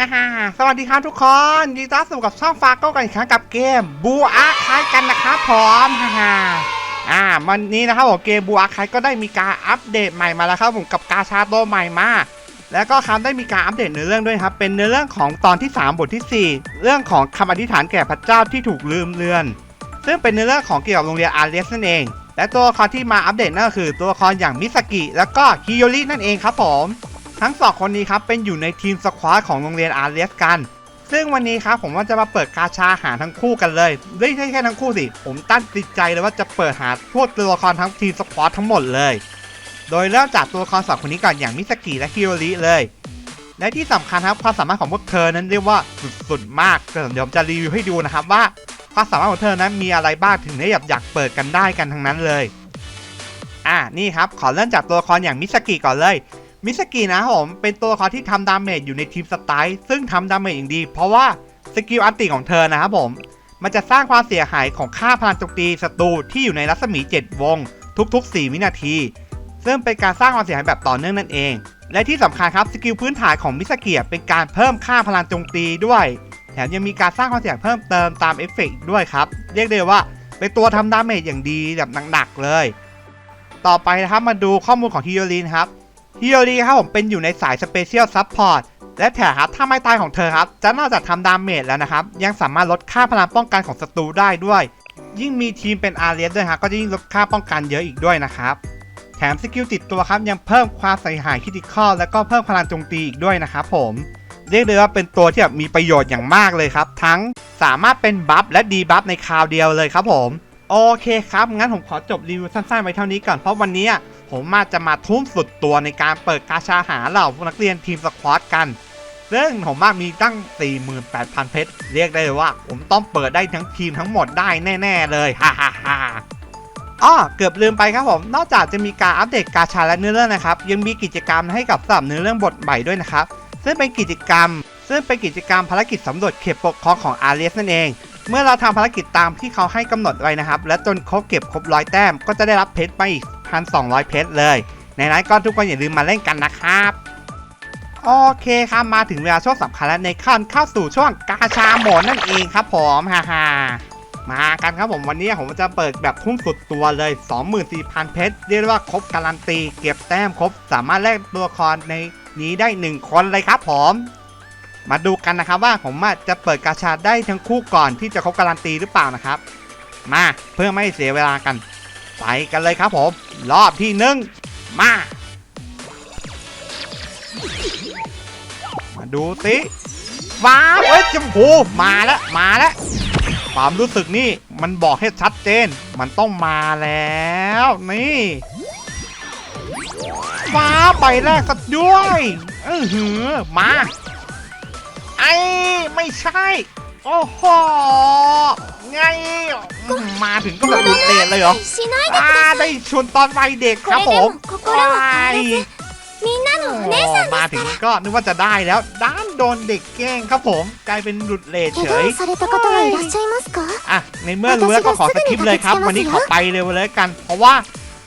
ฮ่าฮ่าสวัสดีครับทุกคนยินดีต้อนรับสู่กับช่องฟาโก้กันอีกครั้งกับเกมบูอาคายกันนะครับผมฮ่าฮ่าอ่าวันนี้นะครับผมเกมบูอาคายก็ได้มีการอัปเดตใหม่มาแล้วครับผมกับกาชาโตใหม่มาแล้วก็ครับได้มีการอัปเดตเนื้อเรื่องด้วยครับ เป็นเนื้อเรื่องของตอนที่ 3 บทที่ 4 เรื่องของคำอธิษฐานแก่พระเจ้าที่ถูกลืมเลือน ซึ่งเป็นเนื้อเรื่องของเกี่ยวกับโรงเรียนอาร์เรสนั่นเอง และตัวละครที่มาอัปเดตนั่นก็คือตัวละครอย่างมิสกิ แล้วก็ฮิโยรินั่นเองครับผม ทั้งสองคนนี้ครับเป็นอยู่ในทีมสควอตของโรงเรียนอาร์เรสกัน ซึ่งวันนี้ครับผมว่าจะมาเปิดกาชาหาทั้งคู่กันเลยไม่ใช่แค่ทั้งคู่สิ ผมตั้งติดใจเลยว่าจะเปิดหาพวกตัวละครทั้งทีมสควอตทั้งหมดเลย โดยเริ่มจากตัวละครสองคนนี้ก่อนอย่างมิสกิและฮิโรริเลยและที่สำคัญครับความสามารถของพวกเธอนั้นเรียกว่าสุดๆมากเดี๋ยวผมจะรีวิวให้ดูนะครับว่าความสามารถของเธอนั้นมีอะไรบ้างถึงได้อยากเปิดกันได้กันทั้งนั้นเลย อะนี่ครับขอเริ่มจากตัวละครอย่างมิสกิก่อนเลย มิสกินะครับผมเป็นตัวละครที่ทำดาเมจอยู่ในทีมสไตล์ซึ่งทำดาเมจอย่างดี เพราะว่าสกิลอันติของเธอนะครับผม มันจะสร้างความเสียหายของค่าพลังโจมตีศัตรูที่อยู่ในรัศมี 7 วง ทุก ๆ 4 วินาที ซึ่งเป็นการสร้างความเสียหายแบบต่อเนื่องนั่นเอง และที่สำคัญครับสกิลพื้นฐานของมิสกิเป็นการเพิ่มค่าพลังโจมตีด้วย แถมยังมีการสร้างความเสียหายเพิ่มเติมตามเอฟเฟกต์ด้วยครับเรียกได้ว่าเป็นตัวทำดาเมจอย่างดีแบบหนักๆเลย ต่อไปนะครับมาดูข้อมูลของฮิโยรินครับ ฮิโยริครับผมเป็นอยู่ในสายสเปเชียลซั p พอร์ตและแถมครับถ้าไม่ตายของเธอครับ จะนอกจากทำดาเมจแล้วนะครับ ยังสามารถลดค่าพลังป้องกันของศัตรูได้ด้วย ยิ่งมีทีมเป็นอาร์เรียสด้วยครับก็จะยิ่งลดค่าป้องกันเยอะอีกด้วยนะครับ แถมสกิลติดตัวครับยังเพิ่มความเสียหายคิติคอลและก็เพิ่มพลังโจมตีอีกด้วยนะครับผมเรียกได้ว่าเป็นตัวที่แบบมีประโยชน์อย่างมากเลยครับ ทั้งสามารถเป็นบัฟและดีบัฟในคราวเดียวเลยครับผม โอเคครับ งั้นผมขอจบรีวิวสั้นๆไว้เท่านี้ก่อนเพราะวันนี้ ผมมาจะมาทุ่มสุดตัวในการเปิดกาชาหาเหล่านักเรียนทีมสควอตกัน ซึ่งผมว่ามีตั้ง 48,000 เพชร เรียกได้ว่า ผมต้องเปิดได้ทั้งทีมทั้งหมดได้แน่ ๆ เลย ฮ่าฮ่าฮ่าอ้อเกือบลืมไปครับผม นอกจากจะมีการอัปเดตกาชาและเนื้อเรื่องนะครับ ยังมีกิจกรรมให้กับสำหรับเนื้อเรื่องบทใหม่ด้วยนะครับ ซึ่งเป็นกิจกรรม ซึ่งเป็นกิจกรรมภารกิจสำรวจเขตปกครองของอาร์เรสนั่นเองเมื่อเราทำภารกิจตามที่เขาให้กำหนดไว้นะครับ และจนครบเก็บครบร้อยแต้มก็จะได้รับเพชรไปอีก 1,200 เพชรเลย ในนั้นก็ทุกคนอย่าลืมมาเล่นกันนะครับโอเคครับมาถึงเวลาช่วงสำคัญแล้วในขั้นเข้าสู่ช่วงกาชาโหมดนั่นเองครับผมฮ่าฮ่ามากันครับผมวันนี้ผมจะเปิดแบบทุ่มสุดตัวเลย 24,000 เพชรเรียกว่าครบการันตี เก็บแต้มครบ สามารถแลกตัวละครในนี้ได้ 1 คนเลยครับผม มาดูกันนะครับว่าผมจะเปิดกาชาได้ทั้งคู่ก่อนที่จะครบการันตีหรือเปล่านะครับ มาเพื่อไม่เสียเวลากัน ไปกันเลยครับผม รอบที่หนึ่งมา มาดูสิว้าเอ้ยจมพูมาแล้วมาแล้วความรู้สึกนี่มันบอกให้ชัดเจน มันต้องมาแล้ว นี่ว้าวใบแรกสักด้วยเออหือมา ไอ้ไม่ใช่ โอ้โหไงอืมมาถึงก็แบบหลุดเลนเลยเหรอ しないで อ่าได้ชวนตอนวัยเด็กครับผม これでも心は変わらずみんなのお姉さん มาถึงก็นึกว่าจะได้แล้ว ด้านโดนเด็กแกล้งครับผม กลายเป็นหลุดเลทเฉ 怪 ย 我をされた方はいらっしゃいますか อ่ะ ในเมื่อรู้แล้วก็ขอสคริปต์เลยครับ วันนี้ขอไปเร็วเลยละกัน เพราะว่า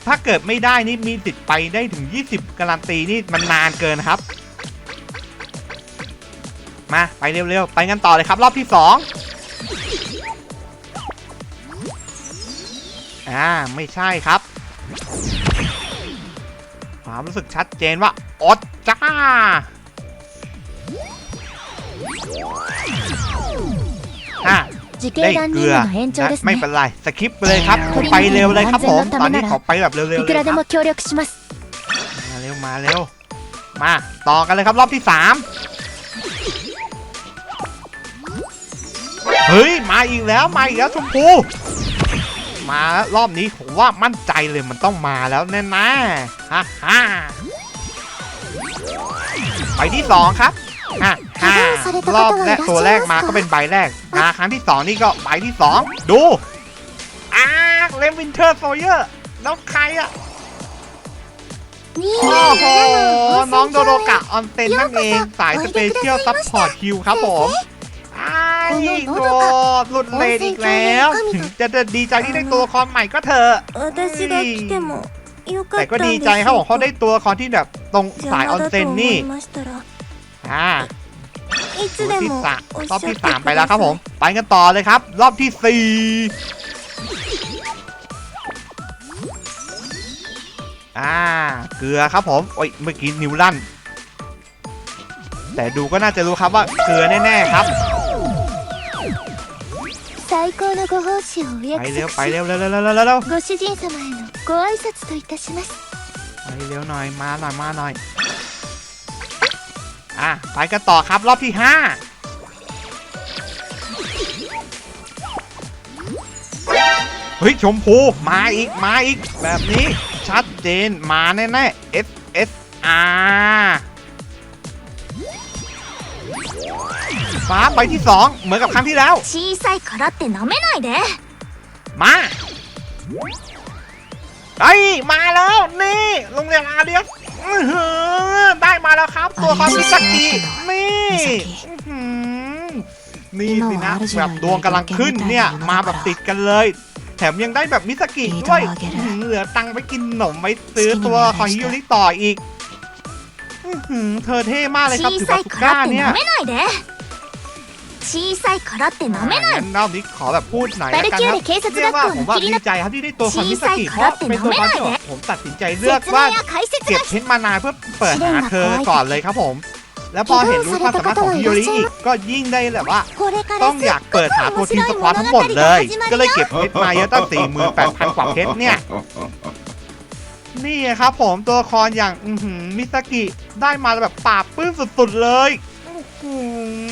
ถ้าเกิดไม่ได้นี่มีติดไปได้ถึง 20 การันตีนี่มันนานเกินครับ มาไปเร็วๆ ไปกันต่อเลยครับ รอบที่สองอ่าไม่ใช่ครับ ความรู้สึกชัดเจนว่าอดจ้าอะได้เกลือนะไม่เป็นไรสคริปเลยครับไปเร็วเลยครับผม ตอนนี้ขอไปแบบเร็วๆเลยครับมาเร็วมาเร็ว มาต่อกันเลยครับรอบที่สาม เฮ้ย มาอีกแล้วมาอีกแล้วชมพู มาแล้วรอบนี้ผมว่ามั่นใจเลยมันต้องมาแล้วแน่ๆฮ่าฮ่าไปที่สองครับฮ่าฮ่ารอบแรกตัวแรกมาก็เป็นใบแรกมาครั้งที่สองนี่ก็ใบที่สองดูอ้าเลมวินเทอร์โซเยอร์แล้วใครอะนี่โอ้โหน้องโดโดกะอออนเต็นนั่นเอง สายสเปเชียลซัพพอร์ตคิวครับผม อีกตัวหลุดเลนอีกแล้ว จะดีใจที่ได้ตัวละครใหม่ก็เถอะแต่ก็ดีใจครับของเขาได้ตัวละครที่แบบตรงสายออนเซนนี่อ่าที่สรอบที่สามไปแล้วครับผม ไปกันต่อเลยครับ รอบที่สี่อ่า เกลือครับผมโอ้ยเมื่อกี้นิวลั่นแต่ดูก็น่าจะรู้ครับว่าเกลือแน่ ๆ ครับ 最高のご奉仕をお ไป 約 เร็ว 束 ไป し เร็วเร็วเร็วเร็วเร็วเร็ว ご主人様へのご挨拶といたします ไปเร็วหน่อยมาหน่อยมาหน่อย อ่ะไปกันต่อครับรอบที่ห้าเฮ้ยชมพูมาอีกมาอีก แบบนี้ชัดเจนมาแน่ๆ S S R ฟ้าไปที่สองเหมือนกับครั้งที่แล้ว 小さいからって舐めないで มาไอ้ยมาแล้ว นี่โรงเรียนอาเดียสอื้อหือได้มาแล้วครับ ตัวคอนมิสกินี่อื้อหือนี่สินะแบบดวงกำลังขึ้นเนี่ย มาแบบติดกันเลย แถมยังได้แบบมิสกิด้วยอื้อหือเหลือตังค์ไปกินขนมไปซื้อตัวของฮิโยริต่ออีกอื้อหือเธอเท่มากเลยครับ 小 ถือ さ บาย สุ か ก้า らって เนี่ย 舐めないで 小さいからって舐めない งั้นรอบนี้ขอแบบพูดหน่อย バ ละ ル กัน キュ ค ー รับ レ警察 เรียกว่า 学 ผม 校 ว่า のキリ ดี ナ ใจครับที่ได้ตัวคอนมิสกิเพราะเป็นตัวคอนที่แบบผมตัดสินใจเลือก 説 ว่า 明や解説 เก็บ が เพชรมานานเพื่อเปิดหาเธอก่อนเลยครับผม แล้วพอเห็นรู้ความสามารถของฮิโยริอีกก็ยิ่งได้แบบว่า これから ต้อง す อ っ ยาก ご เปิด く หาตัว 面 ทีม 白 ส い ควอต 物 ทั้ง 語 หมดเล が ย 始ま ก็ る เลย よ เก็บเพชรมาเยอะตั้ง48,000 กว่าเพชรเนี่ย นี่ครับผมตัวละครอย่างอื้อหือมิสกิได้มาแบบปราบปลื้มสุดๆเลยอื้อหือ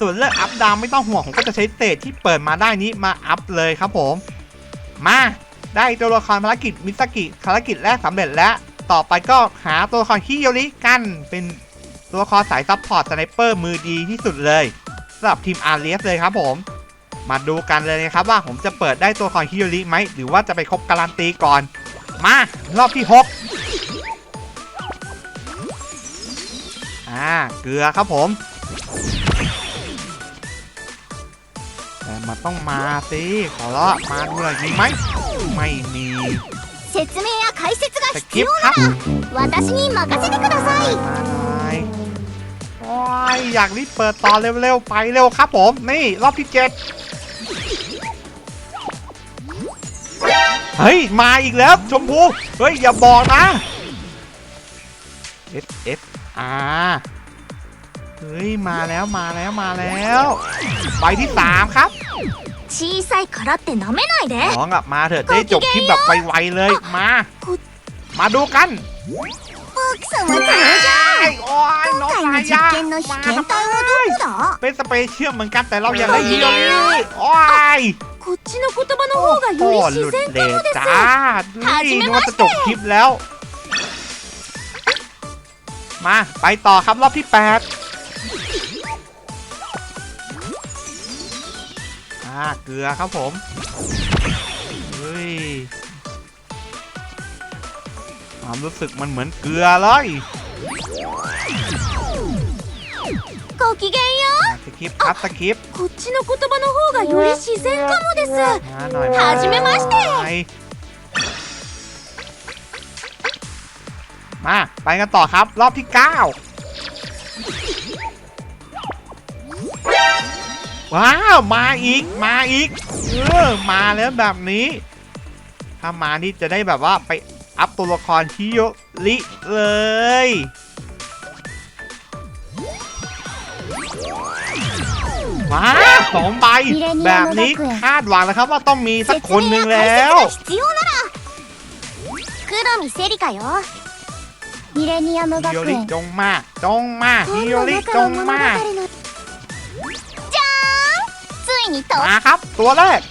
ส่วนเรื่องอัพดาวไม่ต้องห่วงผมก็จะใช้เตจที่เปิดมาได้นี้มาอัพเลยครับผม มาได้ตัวละครภารกิจมิสกิภารกิจแรกสำเร็จแล้ว ต่อไปก็หาตัวละครฮิโยริกันเป็นตัวละครสายซัพพอร์ตสไนเปอร์มือดีที่สุดเลยสำหรับทีมอาร์เลียสเลยครับผม มาดูกันเลยนะครับว่าผมจะเปิดได้ตัวละครฮิโยริไหมหรือว่าจะไปคบการันตีก่อน มารอบที่ 6 อ่าเกลือครับผม มันต้องมาสิขอละมาดูเลยมีไหมไม่มีสคริปครับมาหนยโอ้ยอยากรีบเปิดตอนเร็วๆไปเร็วครับผมนี่รอบที่เจ็ดเฮ้ยมาอีกแล้วชมพูเฮ้ยอย่าบอกนะ S S R เฮ้ย มาแล้วมาแล้วมาแล้วใบที่สามครับ 小さいからって舐めないで น้องอะมาเถอะจะได้จบคลิปแบบไวๆเลย มา มาดูกัน 奥様登場 ไอ้โอ้ยน้อง 今回 สา の ย 実 ยา 験の被 มา 験 ทำไม 体はどこだ เป็นสเปเชียลเหมือนกันแต่เราอยากได้ฮิโยริโอ้ย こっちの言葉の方が โอ้ よ ห り ลุ 自 ด 然 เล か ย もです จ้าดู は ดิ じめ นึก ま ว่า し จะ て จบคลิปแล้ว มาไปต่อครับรอบที่ 8 อ่า เกลือครับผม เฮ้ย ความรู้สึกมันเหมือนเกลือเลย ごきげんよう อ่ะสกิปครับสกิป こっちの言葉の方がより自然かもです มาหน่อย はじめまして ไปมา ไปกันต่อครับ รอบที่ 9 ว้าวมาอีกมาอีกเออมาแล้วแบบนี้ ถ้ามานี่จะได้แบบว่าไปอัพตัวละครชิโยลิเลยว้าสองใบแบบนี้คาดหวังแล้วครับว่าต้องมีสักคนหนึ่งแล้วคุโรมิเซริโยมิเรเนียมะกะจงมาจงมาฮิโยริจงมา ついにと มาครับ ตัวแรก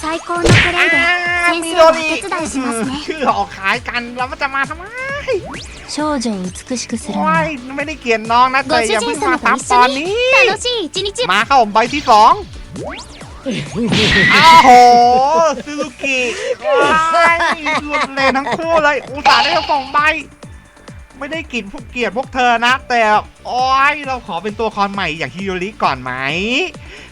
最高のプレ อ่า ーで มิ 先 โด 生のお ริ 手伝いしますね ชื่อออกขายกันแล้วมันจะมาทำไม 少女を美しくする โอ้ยไม่ได้เกลียดน้องนะแต่อย่าเพิ่งมาทับตอนนี้ 楽しい一日 มาเข้าผมใบที่สองอ้าวโหซูซูกิว้ายหลุดเลยทั้งคู่เลย อุตส่าห์ได้ทั้งสองใบ ไม่ได้กลิ่นพวกเกลียดพวกเธอนะ แต่โอ้ยเราขอเป็นตัวละครใหม่อย่างฮิโยริก่อนไหม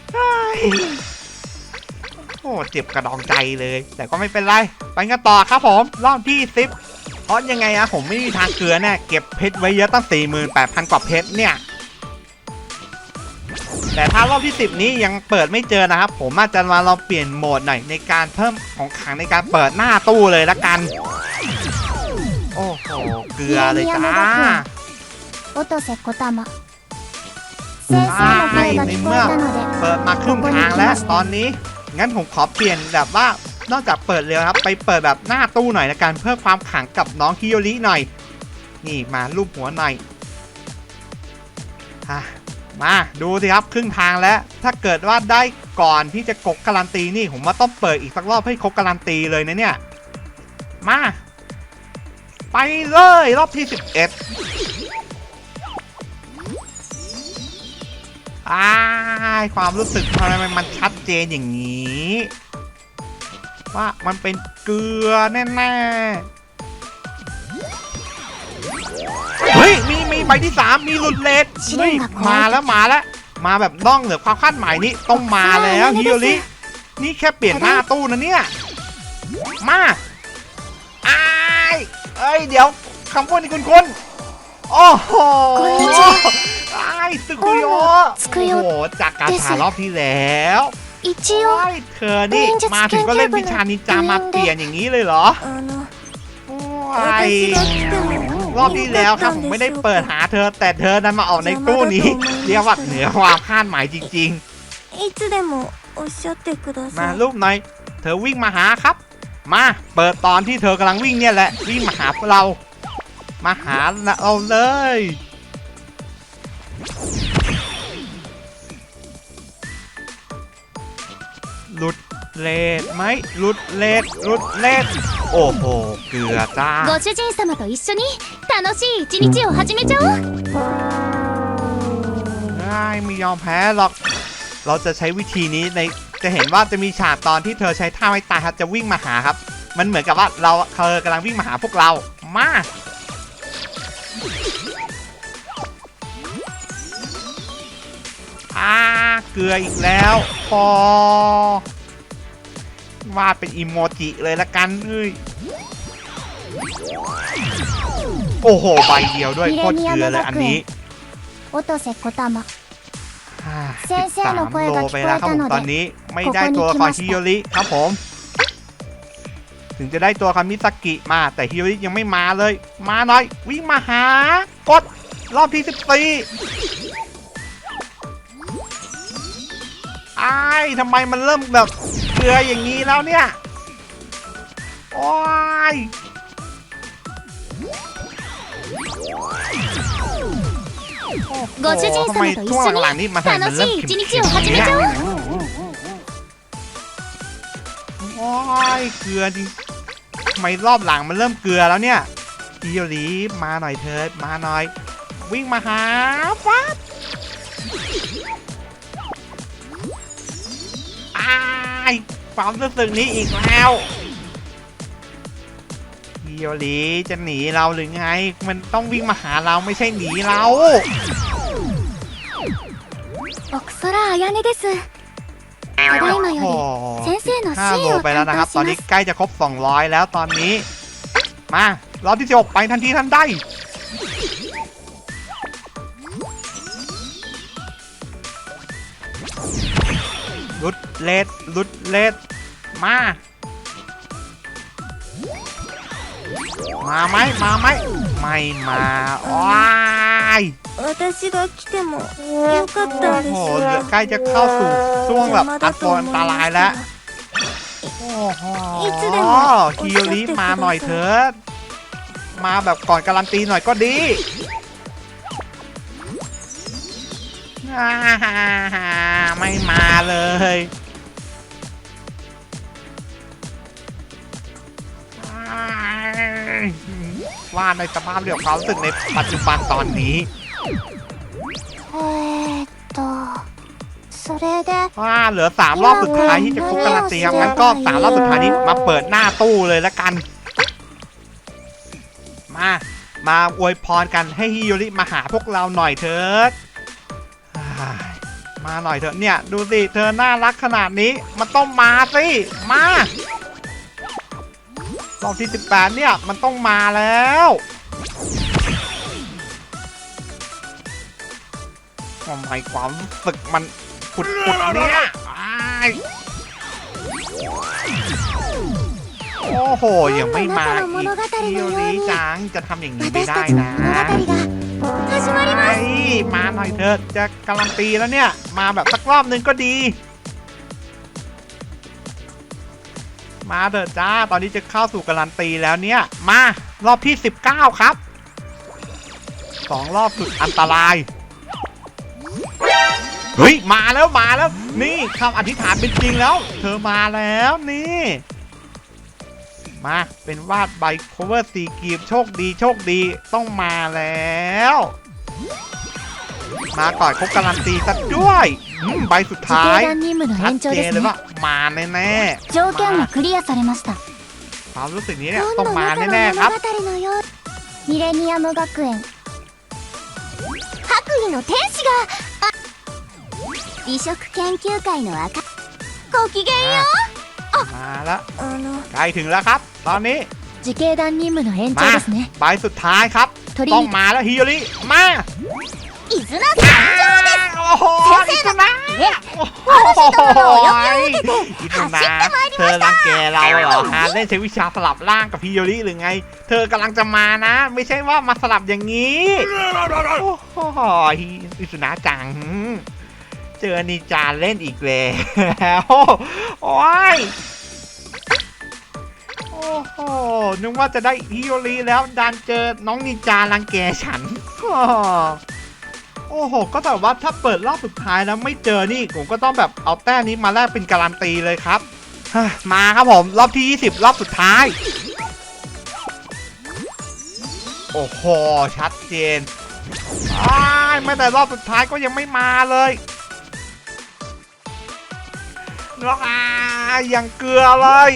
เฮ้ย โอ้เจ็บกระดองใจเลย แต่ก็ไม่เป็นไร ไปกันต่อครับผม รอบที่สิบเพราะยังไงอะผมไม่มีทางเกลือแน่เก็บเพชรไว้เยอะตั้งสี่หมื่นแปดพันกว่าเพชรเนี่ยแต่ถ้ารอบที่สิบนี้ยังเปิดไม่เจอนะครับ ผมอาจจะมาลองเปลี่ยนโหมดหน่อยในการเพิ่มของขังในการเปิดหน้าตู้เลยละกัน โอ้โห เกลือเลยจ้าโอโตเซโกตามะ 生の声が聞こえたので เปิดมาครึ่งทางแล้วตอนนี้ งั้นผมขอเปลี่ยนแบบว่านอกจากเปิดเร็วครับ ไปเปิดแบบหน้าตู้หน่อยละกันเพื่อความขลังกับน้องฮิโยริหน่อย นี่มารูปหัวหน่อยอ่ะมาดูสิครับครึ่งทางแล้ว ถ้าเกิดว่าได้ก่อนที่จะกกการันตีนี่ ผมว่าต้องเปิดอีกสักรอบให้ครบการันตีเลยนะเนี่ย มา ไปเลยรอบที่ 11 ้ายความรู้สึกทำไมมันชัดเจนอย่างนี้ ว่ามันเป็นเกลือแน่ๆ เฮ้ย มี มีใบที่ 3 มีหลุดเลดเฮ้ยมาแล้วมาแล้ว มาแบบน่องเหนือความคาดหมายนี้ต้องมาแล้วฮิโอลินี่แค่เปลี่ยนหน้าตู้นะเนี่ย มาไอ้เอ้ย เดี๋ยวคำพูดนี่คุณคุณโอ้โห ไอ้ายสึกุโย つくよ โอ้โหจากการถ่ายรอบที่แล้ว 一 โอ้ 応 ยเธอนี่ 忍者 มาถึงก็เล่นวิชานินจามาเปลี่ยนอย่างนี้เลยเหรอ あの โอ้ย 私が来ても รอบที่แล้วครับผมไม่ได้เปิดหาเธอ แต่เธอนั้นมาออกในตู้นี้ เรียกว่าเหนือความคาดหมายจริง いつでもおっしゃってくだ ๆ มา さい。 รูปหน่อย เธอวิ่งมาหาครับ มาเปิดตอนที่เธอกำลังวิ่งเนี่ยแหละ วิ่งมาหาพวกเรา มาหาเราเลย หลุดเลดไหมหลุดเลดหลุดเลดโอ้โห เกลือจ้า ご主人様と一緒に楽しい一日を始めちゃおう ไม่ไม่ยอมแพ้หรอก เราจะใช้วิธีนี้ใน จะเห็นว่าจะมีฉากตอนที่เธอใช้ท่าไม่ตายครับ จะวิ่งมาหาครับ มันเหมือนกับว่าเราเธอกำลังวิ่งมาหาพวกเรา มา อ้าเกลืออีกแล้วพอวาดเป็นอิโมจิเลยละกันเฮ้ยโอ้โหใบเดียวด้วยโคตรเกลือเลยอันนี้โอโตเซโกตามะสามโลไปแล้วครับผมตอนนี้ไม่ได้ตัวคอนฮิโยริครับผม ถึงจะได้ตัวคามิสกิมาแต่ฮิโยริยังไม่มาเลย มาหน่อย วิ่งมาหากดรอบที่สิบสี่ ายทำไมมันเริ่มแบบเกลืออย่างนี้แล้วเนี่ย โอ้ยโอ้โห ご主人 ทำไม 様と一 ช่ว 緒 งหลังๆนี่มัน に ทำไมมัน 楽し เริ่ม い เค็ 一 ม 日を始 ๆ め เนี่ย ちゃおう โอ้ยเกลือจริงทำไมรอบหลังมันเริ่มเกลือแล้วเนี่ยฮิโยริมาหน่อยเถิดมาหน่อย วิ่งมาหาฟัด ายความรู้สึกนี้อีกแล้วฮิโยริจะหนีเราหรือไง มันต้องวิ่งมาหาเราไม่ใช่หนีเรา 奥空彩音ですただいまよ โอ้ り โห 先生の支5โล 援を ไปแล้ว 担 นะครับ 当し ตอน ま นี้ す ใกล้จะครบ 200 แล้วตอนนี้ มารอบที่16ไปทันทีทันใด ลุดเลดลุดเลดมา มาไหมมาไหมไม่มาว้าย 私が来てもよかったんで โอ้ す โหเหลือใกล้จะเข้าสู่ช่วงแบบอันตรอันตรายแล้ว โอ้โห いつでもおっ ฮิ し โย ゃって ริ くだ มาหน่อย さ เถิ い。 ด มาแบบก่อนการันตีหน่อยก็ดี ไม่มาเลยอ่าว่าในสภาพเดียวความรู้สึกในปัจจุบันตอนนี้ えーっとそれで ว่าเหลือสามรอบสุดท้ายที่จะครบการันตีครับงั้นก็สามรอบสุดท้ายนี้มาเปิดหน้าตู้เลยละกัน มา มาอวยพรกันให้ฮิโยริมาหาพวกเราหน่อยเถิดอ้าย มาหน่อยเถอะเนี่ย ดูสิ เธอน่ารักขนาดนี้ มันต้องมาสิ มารอบที่ 18 เนี่ย มันต้องมาแล้วทำไมความฝึกมันปุดปุดเนี่ยโอ้โห ยังไม่มาอีกเที่ยวนี้จังจะทำอย่างนี้ไม่ได้นะ 始まります ไอ้มาหน่อยเถอะจะการันตีแล้วเนี่ย มาแบบสักรอบนึงก็ดี มาเถอะจ้า ตอนนี้จะเข้าสู่การันตีแล้วเนี่ย มารอบที่ 19 ครับสองรอบสุดอันตราย เฮ้ย มาแล้วมาแล้ว นี่คำอธิษฐานเป็นจริงแล้ว เธอมาแล้วนี่ มาเป็นวาดใบ cover สีกีบโชคดีโชคดีต้องมาแล้ว มาก่อนครบการันตีซะด้วยอืมใบสุด 自 ท้าย 警団任務の ชัด 延長 เจ で น す เลย ね ว่ามาแน่ๆ 条件がクリアされました ความรู้สึกนี้เนี่ย 今 ต้อง 度 มา 中の แน่ๆครับ 物語のようミレニアム学園白衣の天使があ美食研究会の赤ごきげんよう มาแล้ว あの ใกล้ถึงแล้วครับ ตอนนี้ 自警団任務の延長ですね ใบสุดท้ายครับ 鳥 ต้องมาแล้วฮิโยริมา 伊豆の参 โอ้โหอิตุนะ いや โอ้โห およびを受けて อิตุ 走 นะ ってまいり เธ ま อ した รังแกเราเหรอฮะเล่นใช้วิชาสลับร่างกับฮิโยริหรือไง เธอกำลังจะมานะ ไม่ใช่ว่ามาสลับอย่างนี้ โอ้โหอิสุนะจัง เจอนิจาเล่นอีกแล้วโอ้ยโอ้โหนึกว่าจะได้ฮิโยริแล้วดันเจอน้องนิจารังแกฉันโอ้โห ก็แต่ว่าถ้าเปิดรอบสุดท้ายแล้วไม่เจอนี่ผมก็ต้องแบบเอาแต้มนี้มาแลกเป็นการันตีเลยครับ มาครับผม รอบที่ 20 รอบสุดท้าย โอ้โห ชัดเจนไม่แต่รอบสุดท้ายก็ยังไม่มาเลย งกอย่างเกลือเลย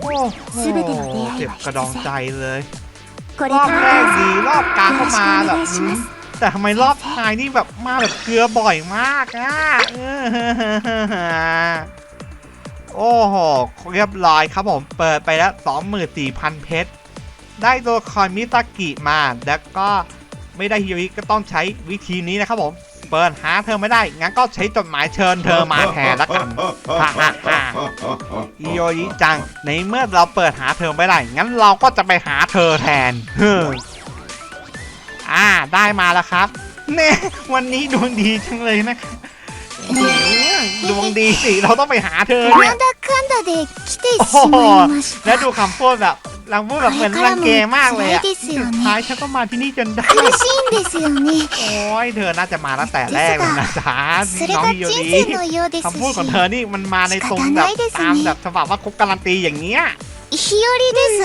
โอ้โหเจ็บกระดองใจเลย รอบแรกดีรอบกลางเข้ามาแบบแต่ทำไมรอบท้ายนี่แบบมาแบบเกลือบ่อยมากอะโอ้โหเรียบร้อยครับผมเปิดไปแล้ว 24,000 เพชร ได้ตัวคอยมิตากิมา แล้วก็ไม่ได้ฮิริก็ต้องใช้วิธีนี้นะครับผม เปิดหาเธอไม่ได้ งั้นก็ใช้จดหมายเชิญเธอมาแทนละกันฮ่าฮ่าฮ่าฮิโยริจัง ในเมื่อเราเปิดหาเธอไม่ได้ งั้นเราก็จะไปหาเธอแทนเฮ้ออ่า ได้มาแล้วครับ เน่ วันนี้ดวงดีจังเลยนะอื้อ ดวงดีสิ เราต้องไปหาเธอเนี่ย なんだかんだで来てしまいまし แล้ว た ดูคำพูดแบบเราพูดแบบเหมือนรังเกมากเลยอะ これからも辛いですよね สุดท้ายฉันก็มาที่นี่จนได้ 苦しいんですよね โอ้ย เธอน่าจะมาตั้งแต่แรกเลยนะจ๊ะ それ น้อง が ฮิโย 人 ริ 生のようです คำพูดของ し เธอนี่มันมาในตรงแบบตามแบบฉบับว่าครบการันตีอย่างเงี้ย 日和です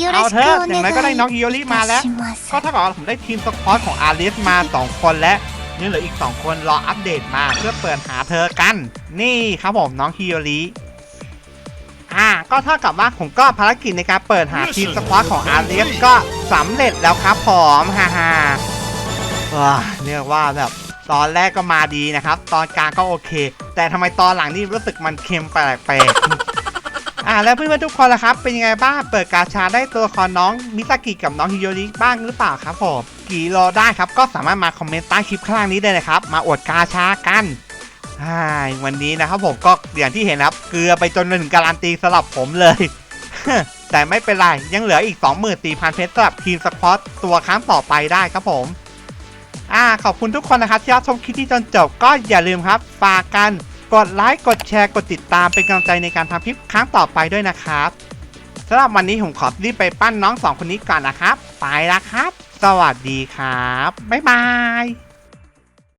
よろ เอา し เถ く อะ お อย่าง 願 ไร い ก็ได้น้องฮิโยริ い มา た แล้ว します ก็เท่ากับว่าผมได้ทีมสควอตของอาริสมา 2 คนและ นี่เหลืออีก 2 คนรออัปเดตมาเพื่อเปิดหาเธอกัน นี่ครับผมน้องฮิโยริอ่าก็เท่ากับว่าผมก็ภารกิจในการเปิดหาทีมสควอตของอาริสก็สำเร็จแล้วครับผมฮ่าฮ่าว้าเรียกว่าแบบตอนแรกก็มาดีนะครับ ตอนกลางก็โอเค แต่ทำไมตอนหลังนี่รู้สึกมันเค็มแปลกๆอ่าแล้วเพื่อนๆทุกคนล่ะครับ เป็นยังไงบ้างเปิดกาชาได้ตัวละครน้องมิซากิกับน้องฮิโยริบ้างหรือเปล่าครับผม กี่รอได้ครับ ก็สามารถมาคอมเมนต์ใต้คลิปข้างล่างนี้ได้เลยครับ มาอวดกาชากันวันนี้นะครับผมก็อย่างที่เห็นครับ เกลือไปจนถึงการันตีสำหรับผมเลย แต่ไม่เป็นไร ยังเหลืออีก 24,000 เพชรสำหรับทีมสควอตตัวครั้งต่อไปได้ครับผมอ่าขอบคุณทุกคนนะครับที่รับชมคลิปที่จนจบก็อย่าลืมครับฝากกันกดไลค์กดแชร์กดติดตามเป็นกำลังใจในการทำคลิปครั้งต่อไปด้วยนะครับ สำหรับวันนี้ผมขอรีบไปปั้นน้องสองคนนี้ก่อนนะครับ ไปละครับ สวัสดีครับ บ๊ายบาย